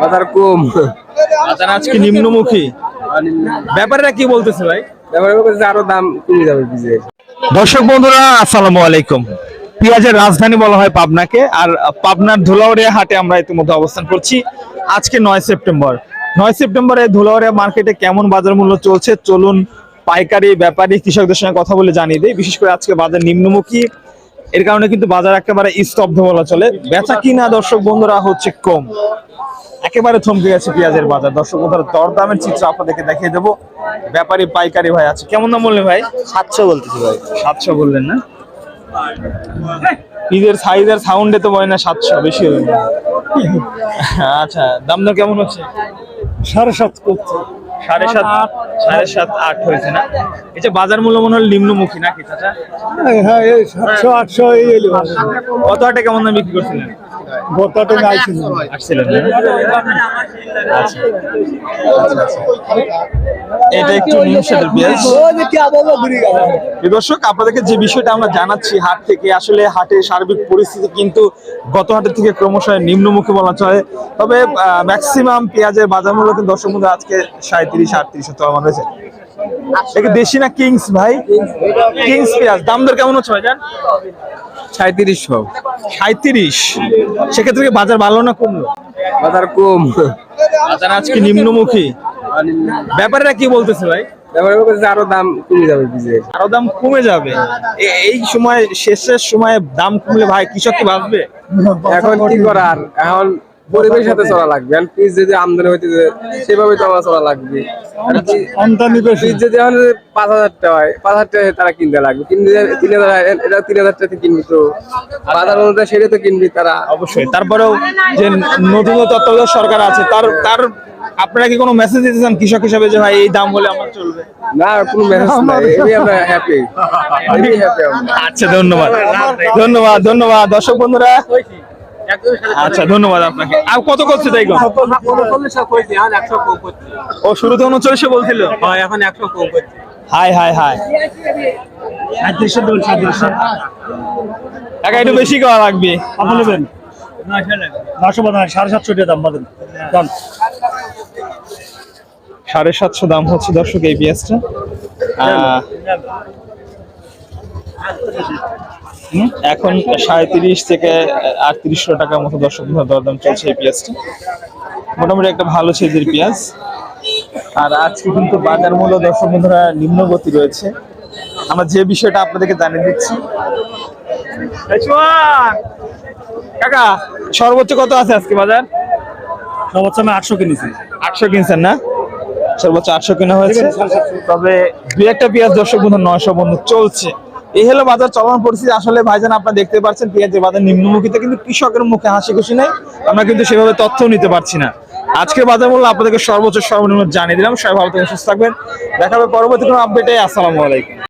বাজার কম। বাজার আজকে নিম্নমুখী। ব্যাপারটা কি বলতেছে ভাই? বলছে আরও দাম কমে যাবে বীজের দর্শক বন্ধুরা আসসালামু আলাইকুম। পেঁয়াজের রাজধানী বলা হয় পাবনাকে আর পাবনার ধুলাউড়িয়া হাটে আমরা ইতিমধ্যে অবস্থান করছি। আজকে নয় সেপ্টেম্বর। নয় সেপ্টেম্বরে ধুলাউড়িয়া মার্কেটে কেমন বাজার মূল্য চলছে? চলুন পাইকারি ব্যাপারী কৃষকদের সঙ্গে কথা বলে জানিয়ে দেয় বিশেষ করে আজকে বাজার নিম্নমুখী। এর কারণে কিন্তু বাজার একেবারে স্তব্ধ বলা চলে। বেচা কিনা দর্শক বন্ধুরা হচ্ছে কম। একেবারে থমকে গেছে পেঁয়াজের বাজার। দর্শক বন্ধুরা দরদামের চিত্র আপনাদেরকে দেখিয়ে দেবো। ব্যাপারী পাইকারি ভাই আছে। কেমন দাম বললেন ভাই? সাতশো বলতেছি ভাই। সাতশো বললেন না? ঈদের সাইজের সাউন্ডে তো বলে না সাতশো বেশি হবে আচ্ছা দাম দর কেমন হচ্ছে? সাড়ে সাত করছে। সাড়ে সাত সাড়ে সাত আট হয়েছে না? এটা বাজার মূল্য মনে হল নিম্নমুখী নাকি চাচা? হ্যাঁ এই সাতশো আটশো এই এলো কত আটে কেমন দাম বিক্রি করছিলেন? গতটা নাইছিল আসছিলেন না? আচ্ছা। এটা একটু নিমসাদের পেঁয়াজ দর্শক আপনাদেরকে যে বিষয়টা আমরা জানাচ্ছি হাট থেকে আসলে হাটের সার্বিক পরিস্থিতি কিন্তু গত হাটের থেকে ক্রমশ নিম্নমুখী বলা চলে। তবে ম্যাক্সিমাম পেঁয়াজের বাজার মূল্য কিন্তু দর্শক মূল্য আজকে সাঁত্রিশ আটত্রিশ চলমান রয়েছে এটা দেশি না কিংস ভাই? কিংস পেঁয়াজ। দাম দর কেমন হচ্ছে ভাইজান? সাঁত্রিশশো সাঁত্রিশ সেক্ষেত্রে কি বাজার ভালো না কমলো বাজার কম। বাজার আজকে নিম্নমুখী। ব্যাপারটা কি বলতেছে ভাই? আরও দাম কমে যাবে আরও দাম কমে যাবে। এ- এই সময় শেষের সময় দাম কমলে ভাই কৃষক কি বাঁচবে? এখন কি করার? এখন পরিবেশের সাথে চলা লাগবে। পিস যদি আমদানি হইতে সেভাবে তো আমার চলা লাগবে। আমদানি পিস যদি এখন পাঁচ হাজার টাকা হয় পাঁচ হাজার টাকা তারা কিনতে লাগবে। কিনতে তিন হাজার এটা তিন হাজার টাকা কিনবি তো। বাজার অনুযায়ী সেটা তো কিনবি তারা। অবশ্যই। তারপরেও যে নতুন তত্ত্বাবধায়ক সরকার আছে তার তার আপনারা কি কোনো মেসেজ দিতে চান কৃষক হিসাবে যে ভাই এই দাম হলে আমার চলবে না কোনো মেসেজ নাই। আমরা হ্যাপি আচ্ছা ধন্যবাদ। ধন্যবাদ ধন্যবাদ। দর্শক বন্ধুরা আচ্ছা ধন্যবাদ আপনাকে। আর কত করছে তাই গো? ও শুরুতে উনচল্লিশে বলছিল? এখন একশো কম করছে হাই হাই। হাই টাকা একটু বেশি করা লাগবে। আপনি নেবেন? নশো বাদাম সাড়ে সাতশো টাকা দাম বাদেন দাম সাড়ে সাতশো দাম হচ্ছে দর্শক এই পেঁয়াজটা এখন সাঁত্রিশ থেকে আটত্রিশশো টাকার মতো দর্শক দরদাম চলছে এই পেঁয়াজটা। মোটামুটি একটা ভালো সাইজের পেঁয়াজ। আর আজকে কিন্তু বাজার মূল্য দর্শক বন্ধুরা নিম্নগতি রয়েছে। আমরা যে বিষয়টা আপনাদেরকে জানিয়ে দিচ্ছি। কাকা সর্বোচ্চ কত আছে আজকে বাজার? সর্বোচ্চ আমি আটশো কিনেছি। আটশো কিনছেন না? সর্বোচ্চ আটশো কেনা হয়েছে। তবে দুই একটা পেঁয়াজ দর্শক বন্ধু নয়শো বন্ধু চলছে। এই হলো বাজার চলমান পরিস্থিতি। আসলে ভাইজান আপনার দেখতে পাচ্ছেন পেঁয়াজের বাজার নিম্নমুখীতে, কিন্তু কৃষকের মুখে হাসি খুশি নেই। আমরা কিন্তু সেভাবে তথ্য নিতে পারছি না। আজকে বাজার মূল্য আপনাদেরকে সর্বোচ্চ সর্বনিম্ন জানিয়ে দিলাম। সবাই ভালো থেকে সুস্থ থাকবেন। দেখা হবে পরবর্তী কোনো আপডেটে আসসালামু আলাইকুম।